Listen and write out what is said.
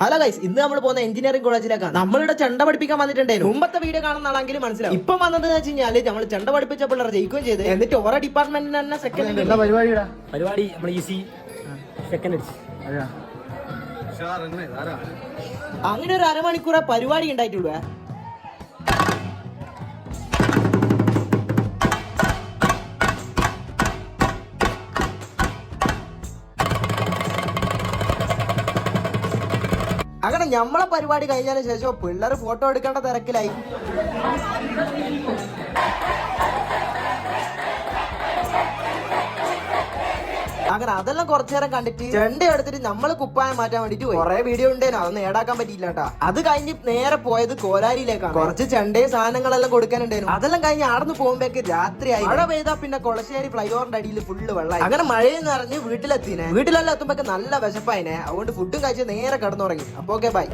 Hello guys ഇന്ന് നമ്മൾ പോകുന്ന എഞ്ചിനീയറിംഗ് കോളേജിലേക്കാണ് നമ്മളുടെ ചെണ്ട പഠിപ്പിക്കാൻ വന്നിട്ടുണ്ടായിരുന്നു. മുമ്പത്തെ വീഡിയോ കാണുന്നതാണെങ്കിൽ മനസ്സിലാവും. ഇപ്പൊ വന്നത് വെച്ച് കഴിഞ്ഞാൽ നമ്മൾ ചെണ്ട പഠിപ്പിച്ച പിള്ളേർ ജയിക്കുകയും ചെയ്ത്. എന്നിട്ട് ഓരോ ഡിപ്പാർട്ട്മെന്റിന് തന്നെ സെക്കൻഡ് പരിപാടി നമ്മൾ ഈസി സെക്കൻഡ് അടിച്ച്. അങ്ങനെ ഒരു അരമണിക്കൂറെ പരിപാടി ഉണ്ടായിട്ടുള്ളൂ. അങ്ങനെ നമ്മളെ പരിപാടി കഴിഞ്ഞതിന് ശേഷം പിള്ളേർ ഫോട്ടോ എടുക്കേണ്ട തിരക്കിലായി. അങ്ങനെ അതെല്ലാം കുറച്ചു നേരം കണ്ടിട്ട് ചെണ്ട എടുത്തിട്ട് നമ്മൾ കുപ്പായം മാറ്റാൻ വേണ്ടിട്ട് പോയി. കുറെ വീഡിയോ ഉണ്ടേനോ? അതൊന്നും ഏടാക്കാൻ പറ്റിയില്ല കേട്ടാ അത് കഴിഞ്ഞ് നേരെ പോയത് കോലാരിയിലേക്കാണ്. കുറച്ച് ചെണ്ടയും സാധനങ്ങളെല്ലാം കൊടുക്കാനുണ്ടായിരുന്നു. അതെല്ലാം കഴിഞ്ഞ് ആടന്ന് പോകുമ്പോഴേക്ക് രാത്രിയായി മഴ പെയ്താ പിന്നെ കൊളശ്ശേരി ഫ്ലൈ ഓവറിന്റെ അടിയിൽ ഫുള്ള് വെള്ളമായി അങ്ങനെ മഴയെന്ന് നിറഞ്ഞ് വീട്ടിലെത്തിനെ. വീട്ടിലെല്ലാം എത്തുമ്പോ നല്ല വിശപ്പായിനെ. അതുകൊണ്ട് ഫുഡും കഴിച്ച് നേരെ കിടന്നുറങ്ങി. അപ്പൊ ഓക്കെ ബൈ